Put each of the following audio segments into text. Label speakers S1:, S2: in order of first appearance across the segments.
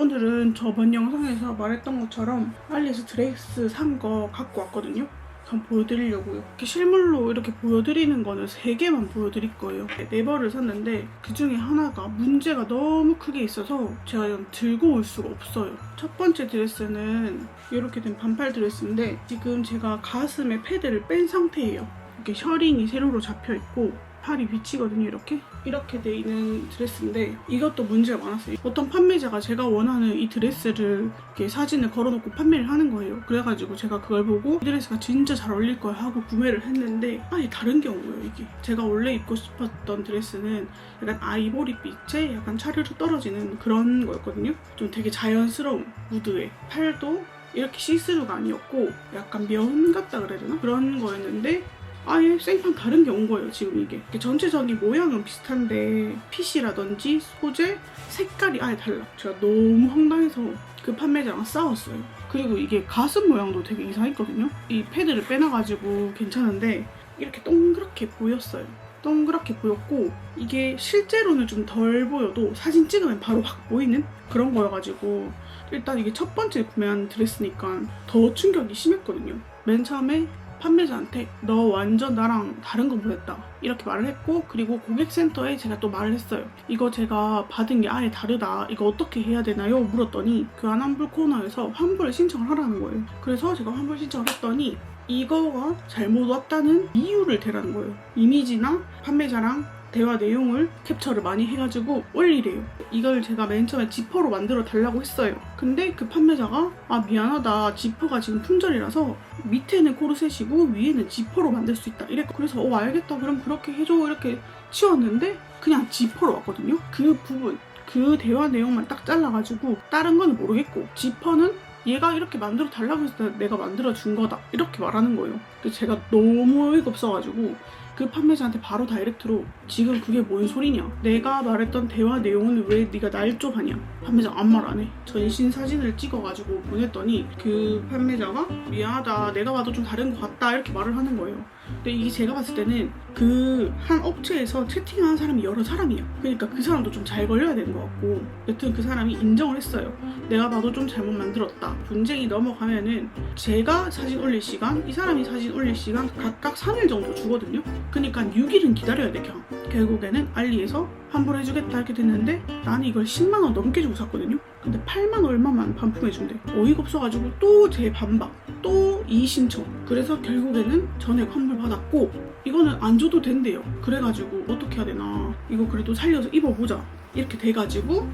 S1: 오늘은 저번 영상에서 말했던 것처럼 알리에서 드레스 산 거 갖고 왔거든요. 그럼 보여드리려고요. 이렇게 실물로 이렇게 보여드리는 거는 3개만 보여드릴 거예요. 네 벌을 샀는데 그 중에 하나가 문제가 너무 크게 있어서 제가 이건 들고 올 수가 없어요. 첫 번째 드레스는 이렇게 된 반팔 드레스인데 지금 제가 가슴에 패드를 뺀 상태예요. 이렇게 셔링이 세로로 잡혀 있고 팔이 비치거든요 이렇게? 이렇게 돼 있는 드레스인데 이것도 문제가 많았어요. 어떤 판매자가 제가 원하는 이 드레스를 이렇게 사진을 걸어놓고 판매를 하는 거예요. 그래가지고 제가 그걸 보고 이 드레스가 진짜 잘 어울릴 거야 하고 구매를 했는데 아예 다른 거예요 이게. 제가 원래 입고 싶었던 드레스는 약간 아이보리빛에 약간 차르르 떨어지는 그런 거였거든요. 좀 되게 자연스러운 무드에 팔도 이렇게 시스루가 아니었고 약간 면 같다 그래야 되나? 그런 거였는데 아예 생판 다른 게 온 거예요 지금 이게. 전체적인 모양은 비슷한데 핏이라든지 소재 색깔이 아예 달라. 제가 너무 황당해서 그 판매자랑 싸웠어요. 그리고 이게 가슴 모양도 되게 이상했거든요. 이 패드를 빼놔가지고 괜찮은데 이렇게 동그랗게 보였어요. 동그랗게 보였고 이게 실제로는 좀 덜 보여도 사진 찍으면 바로 확 보이는 그런 거여가지고 일단 이게 첫 번째 구매한 드레스니까 더 충격이 심했거든요. 맨 처음에 판매자한테 너 완전 나랑 다른 거 보냈다. 이렇게 말을 했고 그리고 고객센터에 제가 또 말을 했어요. 이거 제가 받은 게 아예 다르다. 이거 어떻게 해야 되나요? 물었더니 교환 환불 코너에서 환불을 신청을 하라는 거예요. 그래서 제가 환불 신청을 했더니 이거가 잘못 왔다는 이유를 대라는 거예요. 이미지나 판매자랑 대화 내용을 캡처를 많이 해가지고 올리래요. 이걸 제가 맨 처음에 지퍼로 만들어 달라고 했어요. 근데 그 판매자가 아 미안하다 지퍼가 지금 품절이라서 밑에는 코르셋이고 위에는 지퍼로 만들 수 있다 이랬고 그래서 어 알겠다 그럼 그렇게 해줘 이렇게 치웠는데 그냥 지퍼로 왔거든요. 그 부분 그 대화 내용만 딱 잘라가지고 다른 거는 모르겠고 지퍼는 얘가 이렇게 만들어 달라고 했을 때 내가 만들어 준 거다 이렇게 말하는 거예요. 근데 제가 너무 어이가 없어가지고 그 판매자한테 바로 다이렉트로 지금 그게 뭔 소리냐? 내가 말했던 대화 내용은 왜 네가 날 좁하냐 판매자 아무 말 안 해. 전신 사진을 찍어가지고 보냈더니 그 판매자가 미안하다. 내가 봐도 좀 다른 것 같다. 이렇게 말을 하는 거예요 근데 이게 제가 봤을 때는 그 한 업체에서 채팅한 사람이 여러 사람이야 그러니까 그 사람도 좀 잘 걸려야 되는 것 같고 여튼 그 사람이 인정을 했어요. 내가 봐도 좀 잘못 만들었다. 분쟁이 넘어가면은 제가 사진 올릴 시간 이 사람이 사진 올릴 시간 각각 3일 정도 주거든요. 그러니까 6일은 기다려야 돼 그냥. 결국에는 알리에서 환불해주겠다 이렇게 됐는데 나는 이걸 10만 원 넘게 주고 샀거든요 근데 8만 얼마만 반품해준대. 어이가 없어가지고 또제 반박 또 이의신청. 그래서 결국에는 전액 환불 받았고 이거는 안 줘도 된대요. 그래가지고 어떻게 해야 되나. 이거 그래도 살려서 입어보자 이렇게 돼가지고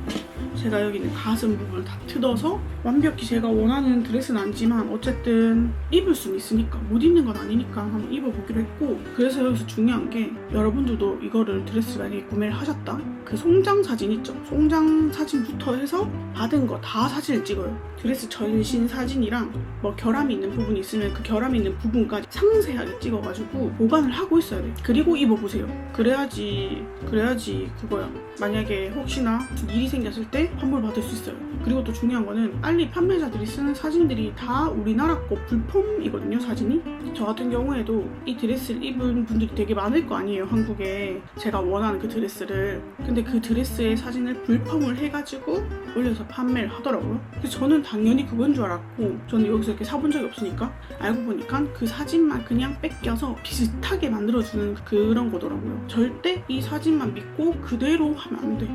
S1: 제가 여기는 가슴 부분을 다 뜯어서 완벽히 제가 원하는 드레스는 아니지만 어쨌든 입을 수는 있으니까 못 입는 건 아니니까 한번 입어보기로 했고 그래서 여기서 중요한 게 여러분들도 이거를 드레스 만약에 구매를 하셨다. 그 송장 사진 있죠? 송장 사진부터 해서 받은 거 다 사진을 찍어요. 드레스 전신 사진이랑 뭐 결함이 있는 부분이 있으면 그 결함이 있는 부분까지 상세하게 찍어가지고 보관을 하고 있어야 돼 그리고 입어보세요. 그래야지 그래야지 그거야. 만약에 혹시나 일이 생겼을 때 환불 받을 수 있어요. 그리고 또 중요한 거는 알리 판매자들이 쓰는 사진들이 다 우리나라 거 불폼이거든요, 사진이. 저 같은 경우에도 이 드레스를 입은 분들이 되게 많을 거 아니에요, 한국에. 제가 원하는 그 드레스를. 근데 그 드레스의 사진을 불폼을 해가지고 올려서 판매를 하더라고요. 그래서 저는 당연히 그건 줄 알았고, 저는 여기서 이렇게 사본 적이 없으니까 알고 보니까 그 사진만 그냥 뺏겨서 비슷하게 만들어주는 그런 거더라고요. 절대 이 사진만 믿고 그대로 하면 안 돼.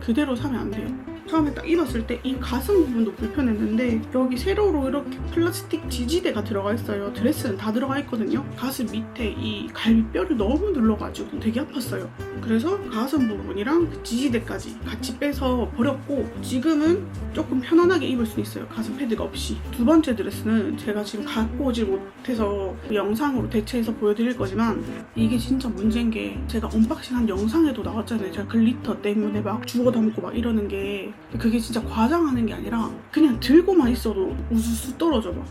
S1: 그대로 사면 안 돼요. 처음에 딱 입었을 때 이 가슴 부분도 불편했는데 여기 세로로 이렇게 플라스틱 지지대가 들어가 있어요. 드레스는 다 들어가 있거든요. 가슴 밑에 이 갈비뼈를 너무 눌러가지고 되게 아팠어요. 그래서 가슴 부분이랑 그 지지대까지 같이 빼서 버렸고 지금은 조금 편안하게 입을 수 있어요. 가슴 패드가 없이. 두 번째 드레스는 제가 지금 갖고 오질 못해서 영상으로 대체해서 보여드릴 거지만 이게 진짜 문제인 게 제가 언박싱한 영상에도 나왔잖아요. 제가 글리터 때문에 막 죽어 담고 막 이러는 게 그게 진짜 과장하는 게 아니라 그냥 들고만 있어도 우수수 떨어져 막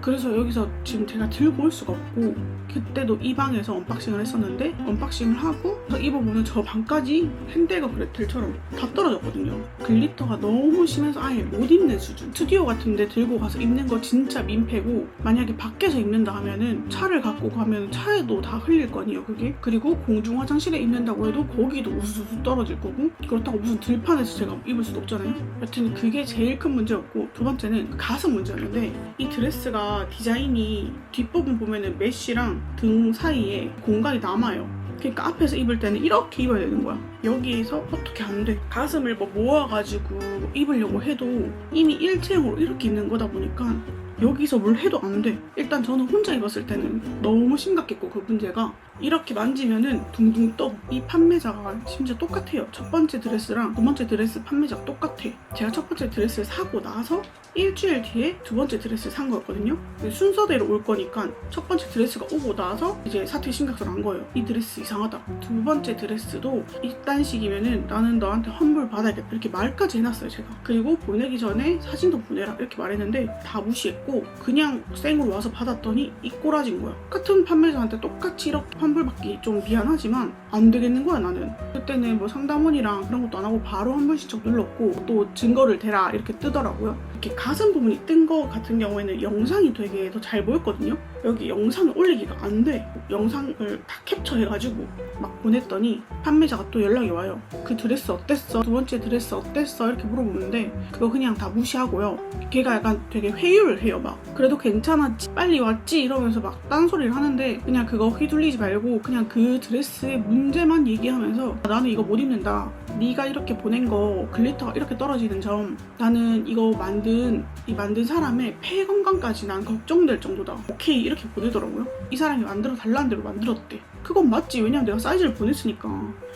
S1: 그래서 여기서 지금 제가 들고 올 수가 없고 그때도 이 방에서 언박싱을 했었는데 언박싱을 하고 저 입어보는 저 방까지 핸델과 그레텔처럼 다 떨어졌거든요. 글리터가 너무 심해서 아예 못 입는 수준. 스튜디오 같은데 들고 가서 입는 거 진짜 민폐고 만약에 밖에서 입는다 하면은 차를 갖고 가면 차에도 다 흘릴 거 아니에요 그게. 그리고 공중 화장실에 입는다고 해도 거기도 우수수 떨어질 거고 그렇다고 무슨 들판에서 제가 입을 수도 없잖아요. 여튼 그게 제일 큰 문제였고 두 번째는 가슴 문제였는데 이 드레스 가 디자인이 뒷부분 보면은 메쉬랑 등 사이에 공간이 남아요. 그러니까 앞에서 입을 때는 이렇게 입어야 되는 거야. 여기에서 어떻게 안 돼. 가슴을 뭐 모아가지고 입으려고 해도 이미 일체형으로 이렇게 입는 거다 보니까 여기서 뭘 해도 안 돼. 일단 저는 혼자 입었을 때는 너무 심각했고 그 문제가 이렇게 만지면은 둥둥 떠. 이 판매자가 심지어 똑같아요. 첫 번째 드레스랑 두 번째 드레스 판매자가 똑같아. 제가 첫 번째 드레스를 사고 나서 일주일 뒤에 두 번째 드레스를 산 거였거든요. 순서대로 올 거니까 첫 번째 드레스가 오고 나서 이제 사태 한 거예요. 이 드레스 이상하다. 두 번째 드레스도 이딴 식이면은 나는 너한테 환불 받아야겠다. 이렇게 말까지 해놨어요, 제가. 그리고 보내기 전에 사진도 보내라. 이렇게 말했는데 다 무시했고 그냥 생으로 와서 받았더니 이 꼬라진 거야. 같은 판매자한테 똑같이 이렇게 환불받기 좀 미안하지만 안 되겠는 거야, 나는. 그때는 뭐 상담원이랑 그런 것도 안 하고 바로 환불 신청 눌렀고 또 증거를 대라 이렇게 뜨더라고요. 이렇게 가슴 부분이 뜬 거 같은 경우에는 영상이 되게 더 잘 보였거든요. 여기 영상을 올리기가 안 돼. 영상을 다 캡처해가지고 막 보냈더니 판매자가 또 연락이 와요. 그 드레스 어땠어? 두 번째 드레스 어땠어? 이렇게 물어보는데 그거 그냥 다 무시하고요. 걔가 약간 되게 회유를 해요. 막 그래도 괜찮았지, 빨리 왔지 이러면서 막 딴소리를 하는데 그냥 그거 휘둘리지 말고 그냥 그 드레스의 문제만 얘기하면서 나는 이거 못 입는다. 네가 이렇게 보낸 거 글리터가 이렇게 떨어지는 점 나는 이거 만든 이 만든 사람의 폐 건강까지 난 걱정될 정도다. 오케이 이렇게 보내더라고요. 이 사람이 만들어 달라는 대로 만들었대. 그건 맞지. 왜냐면 내가 사이즈를 보냈으니까.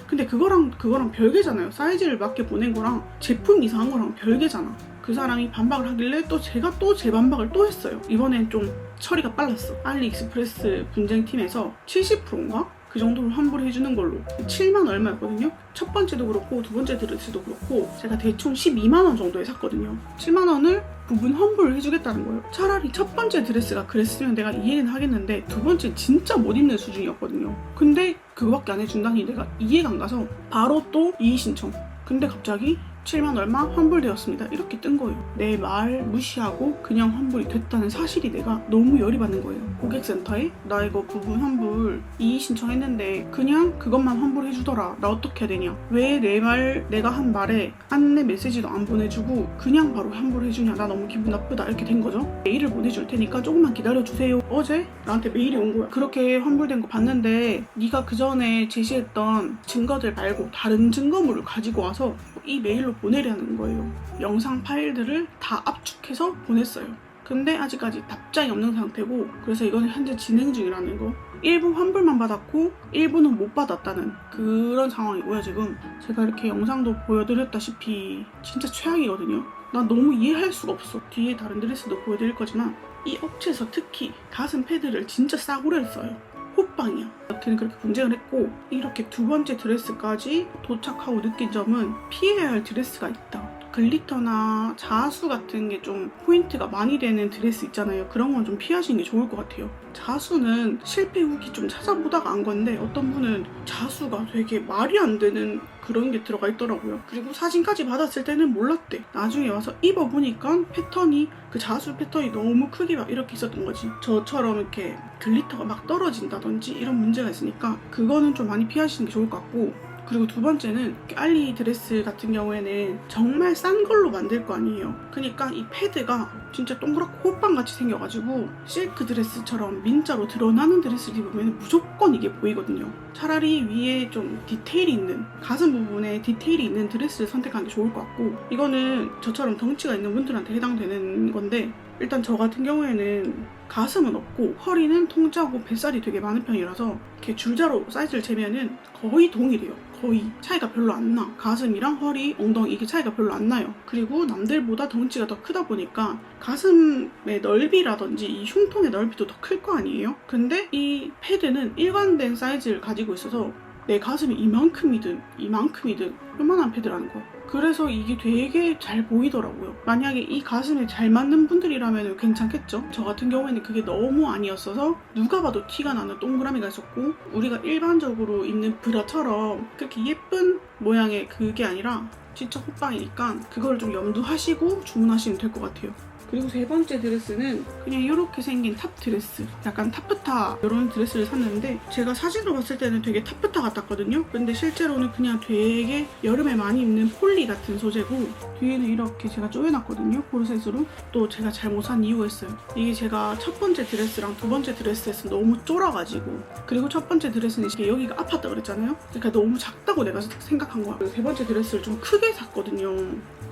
S1: 근데 그거랑 그거랑 별개잖아요. 사이즈를 맞게 보낸 거랑 제품 이상한 거랑 별개잖아. 그 사람이 반박을 하길래 또 제가 또 재반박을 또 했어요. 이번엔 좀 처리가 빨랐어. 알리익스프레스 분쟁팀에서 70%인가? 그 정도로 환불해 주는 걸로 7만 얼마였거든요. 첫 번째도 그렇고 두 번째 드레스도 그렇고 제가 대충 12만 원 정도에 샀거든요. 7만 원을 부분 환불을 해주겠다는 거예요. 차라리 첫 번째 드레스가 그랬으면 내가 이해는 하겠는데 두 번째 진짜 못 입는 수준이었거든요. 근데 그거밖에 안 해준다니 내가 이해가 안 가서 바로 또 이의 신청. 근데 갑자기 7만 얼마 환불되었습니다. 이렇게 뜬 거예요. 내 말 무시하고 그냥 환불이 됐다는 사실이 내가 너무 열이 받는 거예요. 고객센터에 나 이거 부분 환불 이의 신청했는데 그냥 그것만 환불해 주더라. 나 어떻게 해야 되냐? 왜 내 말 내가 한 말에 안내 메시지도 안 보내주고 그냥 바로 환불해 주냐? 나 너무 기분 나쁘다. 이렇게 된 거죠. 메일을 보내줄 테니까 조금만 기다려 주세요. 어제 나한테 메일이 온 거야. 그렇게 환불된 거 봤는데 네가 그 전에 제시했던 증거들 말고 다른 증거물을 가지고 와서 이 메일로 보내려는 거예요. 영상 파일들을 다 압축해서 보냈어요. 근데 아직까지 답장이 없는 상태고 그래서 이거는 현재 진행 중이라는 거. 일부 환불만 받았고 일부는 못 받았다는 그런 상황이고요 지금 제가 이렇게 영상도 보여드렸다시피 진짜 최악이거든요 난 너무 이해할 수가 없어 뒤에 다른 드레스도 보여드릴 거지만 이 업체에서 특히 가슴 패드를 진짜 싸구려를 써요 호빵이야. 여태는 그렇게 분쟁을 했고 이렇게 두 번째 드레스까지 도착하고 느낀 점은 피해야 할 드레스가 있다. 글리터나 자수 같은 게 좀 포인트가 많이 되는 드레스 있잖아요. 그런 건 좀 피하시는 게 좋을 것 같아요. 자수는 실패 후기 좀 찾아보다가 안 건데 어떤 분은 자수가 되게 말이 안 되는 그런 게 들어가 있더라고요. 그리고 사진까지 받았을 때는 몰랐대. 나중에 와서 입어보니까 패턴이 그 자수 패턴이 너무 크게 막 이렇게 있었던 거지. 저처럼 이렇게 글리터가 막 떨어진다든지 이런 문제가 있으니까 그거는 좀 많이 피하시는 게 좋을 것 같고 그리고 두 번째는 알리 드레스 같은 경우에는 정말 싼 걸로 만들 거 아니에요. 그러니까 이 패드가 진짜 동그랗고 호빵같이 생겨가지고 실크 드레스처럼 민자로 드러나는 드레스를 입으면 무조건 이게 보이거든요. 차라리 위에 좀 디테일이 있는 가슴 부분에 디테일이 있는 드레스를 선택하는 게 좋을 것 같고 이거는 저처럼 덩치가 있는 분들한테 해당되는 건데 일단 저 같은 경우에는 가슴은 없고 허리는 통짜고 뱃살이 되게 많은 편이라서 이렇게 줄자로 사이즈를 재면은 거의 동일해요. 거의 차이가 별로 안 나. 가슴이랑 허리, 엉덩이 이게 차이가 별로 안 나요. 그리고 남들보다 덩치가 더 크다 보니까 가슴의 넓이라든지 이 흉통의 넓이도 더 클 거 아니에요? 근데 이 패드는 일관된 사이즈를 가지고 있어서 내 가슴이 이만큼이든 이만큼이든 요만한 패드라는 거. 그래서 이게 되게 잘 보이더라고요. 만약에 이 가슴에 잘 맞는 분들이라면 괜찮겠죠? 저 같은 경우에는 그게 너무 아니었어서 누가 봐도 티가 나는 동그라미가 있었고 우리가 일반적으로 입는 브라처럼 그렇게 예쁜 모양의 그게 아니라 진짜 호빵이니까 그걸 좀 염두하시고 주문하시면 될 것 같아요. 그리고 세 번째 드레스는 그냥 이렇게 생긴 탑 드레스. 약간 타프타 이런 드레스를 샀는데 제가 사진으로 봤을 때는 되게 타프타 같았거든요. 근데 실제로는 그냥 되게 여름에 많이 입는 폴리 같은 소재고 뒤에는 이렇게 제가 조여놨거든요. 코르셋으로. 또 제가 잘 못 산 이유가 있어요. 이게 제가 첫 번째 드레스랑 두 번째 드레스에서 너무 쫄아가지고 그리고 첫 번째 드레스는 이게 여기가 아팠다 그랬잖아요. 그러니까 너무 작다고 내가 생각한 거야. 세 번째 드레스를 좀 크게 샀거든요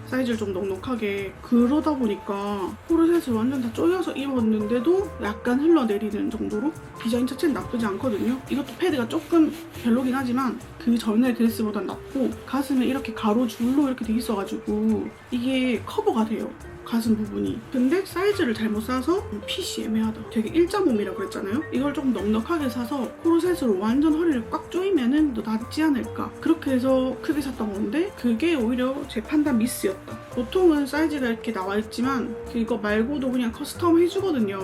S1: 사이즈를 좀 넉넉하게. 그러다 보니까 코르셋을 완전 다 조여서 입었는데도 약간 흘러내리는 정도로 디자인 자체는 나쁘지 않거든요. 이것도 패드가 조금 별로긴 하지만 그 전에 드레스보단 낫고 가슴에 이렇게 가로줄로 이렇게 돼 있어가지고 이게 커버가 돼요 가슴 부분이. 근데 사이즈를 잘못 사서 핏이 애매하다. 되게 1.5mm라고 그랬잖아요? 이걸 조금 넉넉하게 사서 코르셋으로 완전 허리를 꽉 조이면은 더 낫지 않을까. 그렇게 해서 크게 샀던 건데 그게 오히려 제 판단 미스였다. 보통은 사이즈가 이렇게 나와 있지만 그거 말고도 그냥 커스텀 해주거든요.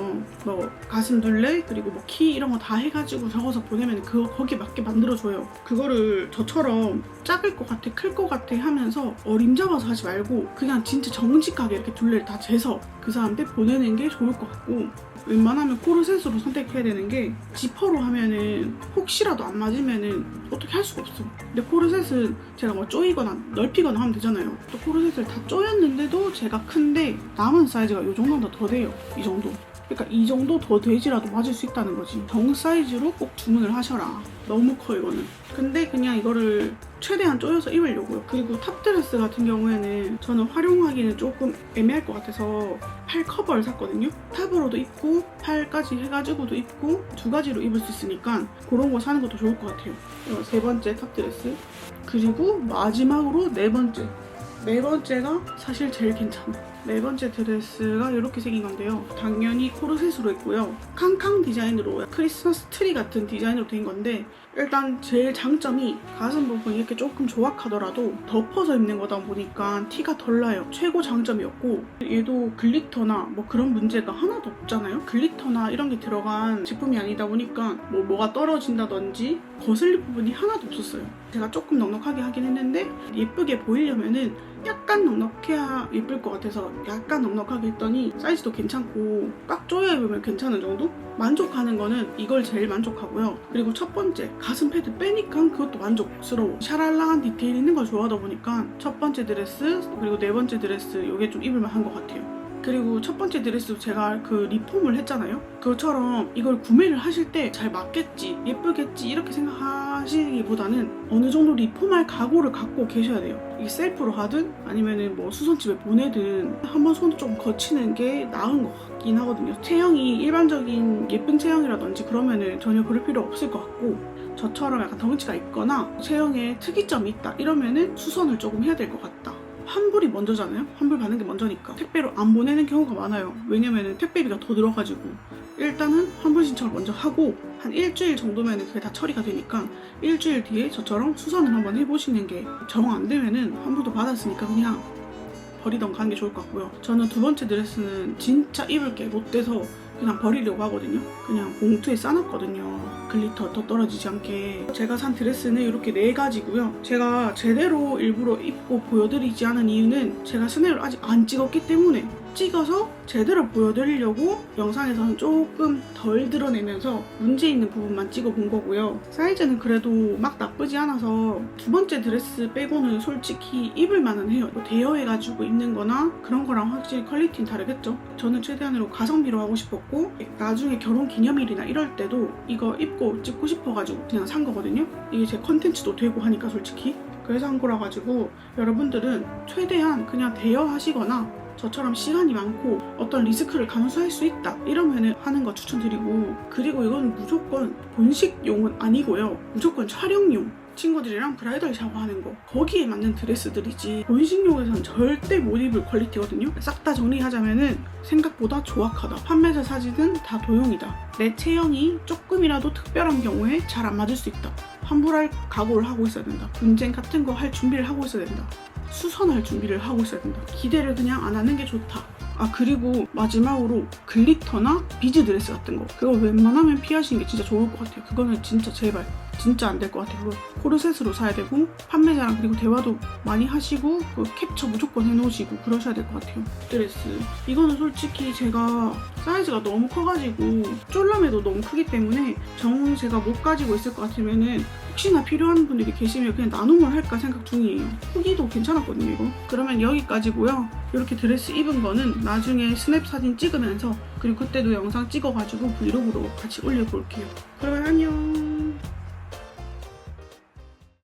S1: 뭐 가슴 둘레 그리고 뭐 키 이런 거 다 해가지고 적어서 보내면 그거 거기에 맞게 만들어줘요. 그거를 저처럼 작을 것 같아 클 것 같아 하면서 어림 잡아서 하지 말고 그냥 진짜 정직하게 이렇게 둘레를 다 재서 그 사람한테 보내는 게 좋을 것 같고 웬만하면 코르셋으로 선택해야 되는 게 지퍼로 하면은 혹시라도 안 맞으면은 어떻게 할 수가 없어 근데 코르셋은 제가 뭐 조이거나 넓히거나 하면 되잖아요 또 코르셋을 다 조였는데도 제가 큰데 남은 사이즈가 이 정도보다 더 돼요 이 정도 그러니까 이 정도 더 돼지라도 맞을 수 있다는 거지. 정 사이즈로 꼭 주문을 하셔라. 너무 커 이거는. 근데 그냥 이거를 최대한 조여서 입으려고요. 그리고 탑드레스 같은 경우에는 저는 활용하기는 조금 애매할 것 같아서 팔 커버를 샀거든요. 탑으로도 입고 팔까지 해가지고도 입고 두 가지로 입을 수 있으니까 그런 거 사는 것도 좋을 것 같아요. 이거 세 번째 탑드레스. 그리고 마지막으로 네 번째. 네 번째가 사실 제일 괜찮아. 네 번째 드레스가 이렇게 생긴 건데요. 당연히 코르셋으로 했고요. 캉캉 디자인으로 크리스마스 트리 같은 디자인으로 된 건데 일단 제일 장점이 가슴 부분이 이렇게 조금 조악하더라도 덮어서 입는 거다 보니까 티가 덜 나요. 최고 장점이었고 얘도 글리터나 뭐 그런 문제가 하나도 없잖아요. 글리터나 이런 게 들어간 제품이 아니다 보니까 뭐 뭐가 떨어진다든지 거슬릴 부분이 하나도 없었어요. 제가 조금 넉넉하게 하긴 했는데 예쁘게 보이려면은 약간 넉넉해야 예쁠 것 같아서 약간 넉넉하게 했더니 사이즈도 괜찮고 꽉 조여 입으면 괜찮은 정도? 만족하는 거는 이걸 제일 만족하고요. 그리고 첫 번째 가슴 패드 빼니까 그것도 만족스러워. 샤랄라한 디테일 있는 걸 좋아하다 보니까 첫 번째 드레스 그리고 네 번째 드레스 이게 좀 입을 만 한 것 같아요. 그리고 첫 번째 드레스도 제가 그 리폼을 했잖아요. 그것처럼 이걸 구매를 하실 때 잘 맞겠지, 예쁘겠지 이렇게 생각하시기보다는 어느 정도 리폼할 각오를 갖고 계셔야 돼요. 이게 셀프로 하든 아니면은 뭐 수선집에 보내든 한번 손을 좀 거치는 게 나은 것 같긴 하거든요. 체형이 일반적인 예쁜 체형이라든지 그러면은 전혀 그럴 필요 없을 것 같고 저처럼 약간 덩치가 있거나 체형에 특이점이 있다 이러면은 수선을 조금 해야 될 것 같다. 환불이 먼저잖아요. 환불 받는 게 먼저니까 택배로 안 보내는 경우가 많아요. 왜냐면은 택배비가 더 들어가지고 일단은 환불 신청을 먼저 하고 한 일주일 정도면 그게 다 처리가 되니까 일주일 뒤에 저처럼 수선을 한번 해보시는 게 정 안 되면은 환불도 받았으니까 그냥 버리던 가는 게 좋을 것 같고요. 저는 두 번째 드레스는 진짜 입을 게 못 돼서 그냥 버리려고 하거든요. 그냥 봉투에 싸놨거든요. 글리터 더 떨어지지 않게. 제가 산 드레스는 이렇게 네 가지고요. 제가 제대로 일부러 입고 보여드리지 않은 이유는 제가 스냅을 아직 안 찍었기 때문에 찍어서 제대로 보여드리려고 영상에서는 조금 덜 드러내면서 문제 있는 부분만 찍어본 거고요. 사이즈는 그래도 막 나쁘지 않아서 두 번째 드레스 빼고는 솔직히 입을 만은 해요. 뭐 대여해가지고 입는 거나 그런 거랑 확실히 퀄리티는 다르겠죠. 저는 최대한으로 가성비로 하고 싶었고 나중에 결혼 기념일이나 이럴 때도 이거 입고 찍고 싶어가지고 그냥 산 거거든요. 이게 제 컨텐츠도 되고 하니까 솔직히. 그래서 한 거라 가지고 여러분들은 최대한 그냥 대여하시거나 저처럼 시간이 많고 어떤 리스크를 감수할 수 있다. 이러면은 하는 거 추천드리고 그리고 이건 무조건 본식용은 아니고요. 무조건 촬영용. 친구들이랑 브라이덜 샤워하는 거. 거기에 맞는 드레스들이지. 본식용에선 절대 못 입을 퀄리티거든요. 싹 다 정리하자면은 생각보다 조악하다. 판매자 사진은 다 도용이다. 내 체형이 조금이라도 특별한 경우에 잘 안 맞을 수 있다. 환불할 각오를 하고 있어야 된다. 분쟁 같은 거 할 준비를 하고 있어야 된다. 수선할 준비를 하고 있어야 된다. 기대를 그냥 안 하는 게 좋다. 아 그리고 마지막으로 글리터나 비즈 드레스 같은 거 그거 웬만하면 피하시는 게 진짜 좋을 것 같아요. 그거는 진짜 제발 진짜 안 될 것 같아요. 코르셋으로 사야 되고 판매자랑 그리고 대화도 많이 하시고 그 캡처 무조건 해놓으시고 그러셔야 될 것 같아요. 드레스 이거는 솔직히 제가 사이즈가 너무 커가지고 쫄라매도 너무 크기 때문에 정 제가 못 가지고 있을 것 같으면은 혹시나 필요한 분들이 계시면 그냥 나눔을 할까 생각 중이에요. 후기도 괜찮았거든요, 이거. 그러면 여기까지고요. 이렇게 드레스 입은 거는 나중에 스냅 사진 찍으면서 그리고 그때도 영상 찍어가지고 브이로그로 같이 올려볼게요. 그러면 안녕.